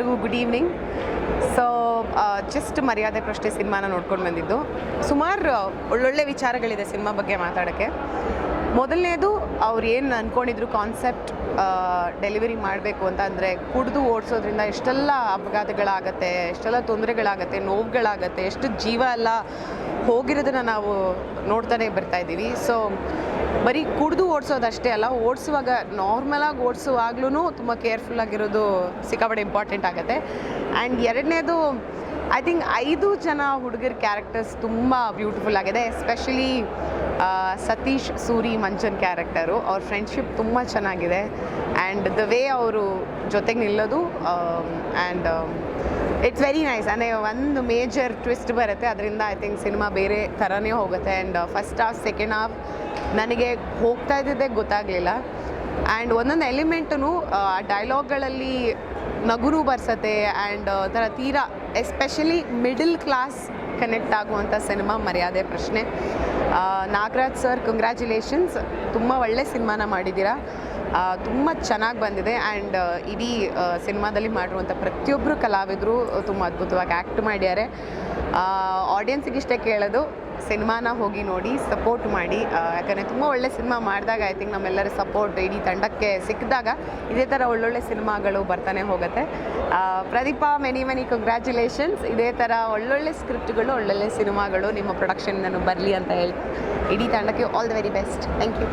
ಎಲ್ರಿಗೂ good evening. So just ಮರ್ಯಾದೆ ಪ್ರಶ್ನೆ ಸಿನಿಮಾನ ನೋಡ್ಕೊಂಡು ಬಂದಿದ್ದು. ಸುಮಾರು ಒಳ್ಳೊಳ್ಳೆ ವಿಚಾರಗಳಿದೆ ಸಿನಿಮಾ ಬಗ್ಗೆ ಮಾತಾಡೋಕ್ಕೆ. ಮೊದಲನೇದು, ಅವ್ರು ಏನು ಅಂದ್ಕೊಂಡಿದ್ರು ಕಾನ್ಸೆಪ್ಟ್ ಡೆಲಿವರಿ ಮಾಡಬೇಕು ಅಂತ ಅಂದರೆ ಕುಡಿದು ಓಡಿಸೋದ್ರಿಂದ ಎಷ್ಟೆಲ್ಲ ಅಪಘಾತಗಳಾಗತ್ತೆ, ಎಷ್ಟೆಲ್ಲ ತೊಂದರೆಗಳಾಗತ್ತೆ, ನೋವುಗಳಾಗತ್ತೆ, ಎಷ್ಟು ಜೀವ ಎಲ್ಲ ಹೋಗಿರೋದನ್ನ ನಾವು ನೋಡ್ತಾನೆ ಬರ್ತಾಯಿದ್ದೀವಿ ಸೊ ಬರೀ ಕುಡಿದು ಓಡಿಸೋದಷ್ಟೇ ಅಲ್ಲ, ಓಡಿಸುವಾಗ ನಾರ್ಮಲಾಗಿ ಓಡಿಸುವಾಗ್ಲೂ ತುಂಬ ಕೇರ್ಫುಲ್ ಆಗಿರೋದು ಸಿಕ್ಕಾಪಟ್ಟೆ ಇಂಪಾರ್ಟೆಂಟ್ ಆಗುತ್ತೆ. ಆ್ಯಂಡ್ ಎರಡನೇದು ಐ ಥಿಂಕ್ ಐದು ಜನ ಹುಡುಗರ ಕ್ಯಾರೆಕ್ಟರ್ಸ್ ತುಂಬ ಬ್ಯೂಟಿಫುಲ್ ಆಗಿದೆ ಎಸ್ಪೆಷಲಿ ಸತೀಶ್, ಸೂರಿ ಮಂಚನ್ ಕ್ಯಾರೆಕ್ಟರು ಅವ್ರ ಫ್ರೆಂಡ್ಶಿಪ್ ತುಂಬ ಚೆನ್ನಾಗಿದೆ. ಆ್ಯಂಡ್ ದ ವೇ ಅವರು ಜೊತೆಗೆ ನಿಲ್ಲೋದು ಆ್ಯಂಡ್ ಇಟ್ಸ್ ವೆರಿ ನೈಸ್ ಅಂದರೆ ಒಂದು ಮೇಜರ್ ಟ್ವಿಸ್ಟ್ ಬರುತ್ತೆ. ಅದರಿಂದ ಐ ಥಿಂಕ್ ಸಿನಿಮಾ ಬೇರೆ ಥರನೇ ಹೋಗುತ್ತೆ. And first half second half ನನಗೆ ಹೋಗ್ತಾ ಇದ್ದಿದ್ದೆ ಗೊತ್ತಾಗಲಿಲ್ಲ. ಆ್ಯಂಡ್ ಒಂದೊಂದು ಎಲಿಮೆಂಟೂ ಡೈಲಾಗ್ಗಳಲ್ಲಿ ನಗುರು ಬರ್ಸತ್ತೆ ಆ್ಯಂಡ್ ಥರ ತೀರಾ ಎಸ್ಪೆಷಲಿ ಮಿಡಲ್ ಕ್ಲಾಸ್ ಕನೆಕ್ಟ್ ಆಗುವಂಥ ಸಿನಿಮಾ ಮರ್ಯಾದೆ ಪ್ರಶ್ನೆ. ನಾಗರಾಜ್ ಸರ್ ಕಂಗ್ರ್ಯಾಚುಲೇಷನ್ಸ್ ತುಂಬ ಒಳ್ಳೆ ಸಿನಿಮಾನ ಮಾಡಿದ್ದೀರಾ. ತುಂಬ ಚೆನ್ನಾಗಿ ಬಂದಿದೆ ಆ್ಯಂಡ್ ಇಡೀ ಸಿನಿಮಾದಲ್ಲಿ ಮಾಡಿರುವಂಥ ಪ್ರತಿಯೊಬ್ಬರು ಕಲಾವಿದರು ತುಂಬ ಅದ್ಭುತವಾಗಿ ಆ್ಯಕ್ಟ್ ಮಾಡ್ಯಾರೆ ಆಡಿಯನ್ಸಿಗೆ ಇಷ್ಟೇ ಕೇಳೋದು. ಸಿನಿಮಾನ ಹೋಗಿ ನೋಡಿ ಸಪೋರ್ಟ್ ಮಾಡಿ. ಯಾಕಂದರೆ ತುಂಬ ಒಳ್ಳೆ ಸಿನಿಮಾ ಮಾಡಿದಾಗ ಐ ಥಿಂಕ್ ನಮ್ಮೆಲ್ಲರ ಸಪೋರ್ಟ್ ಇಡೀ ತಂಡಕ್ಕೆ ಸಿಕ್ಕಿದಾಗ ಇದೇ ಥರ ಒಳ್ಳೊಳ್ಳೆ ಸಿನಿಮಾಗಳು ಬರ್ತಾನೆ ಹೋಗುತ್ತೆ. ಪ್ರದೀಪ ಮೆನಿ ಮೆನಿ ಕಂಗ್ರ್ಯಾಚುಲೇಷನ್ಸ್ ಇದೇ ಥರ ಒಳ್ಳೊಳ್ಳೆ ಸ್ಕ್ರಿಪ್ಟ್ಗಳು ಒಳ್ಳೊಳ್ಳೆ ಸಿನಿಮಾಗಳು ನಿಮ್ಮ ಪ್ರೊಡಕ್ಷನ್ನಿಂದನೂ ಬರಲಿ ಅಂತ ಹೇಳಿ ಇಡೀ ತಂಡಕ್ಕೆ all the very best thank you